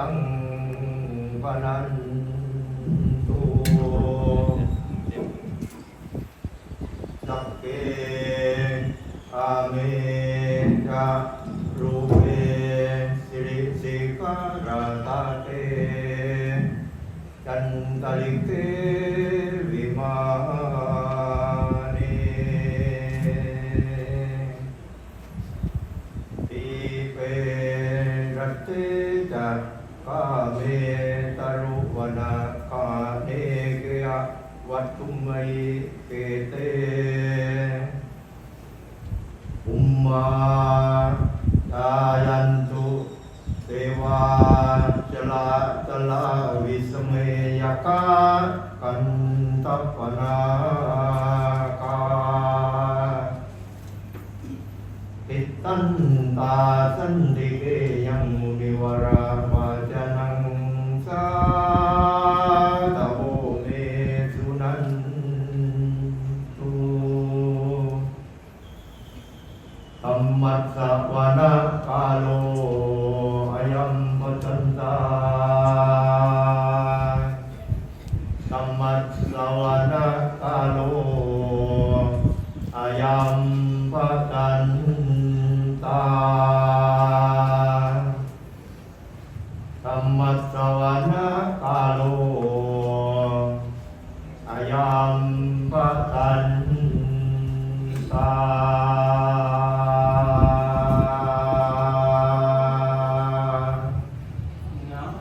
ตังพนันตุสักเกอาเมจารูปสิริสิการตาเตจันตลิเกวิมานีตีเปรัตเตจัก กาเมตรุวนาคาเนเกยวัตุมไมเกเตอุมมาทายันตุเทวาจลาจลาวิสเมยกากันตัปปนาคาปิตตันตาสันติเกยังมุนิวรา ธรรมะสสะวะนะกาโลอายัมปจันตาธรรมะสสะวะนะกาโลอายัมปจันตาธรรมะสสะวะนะกาโลอายัมปจันตา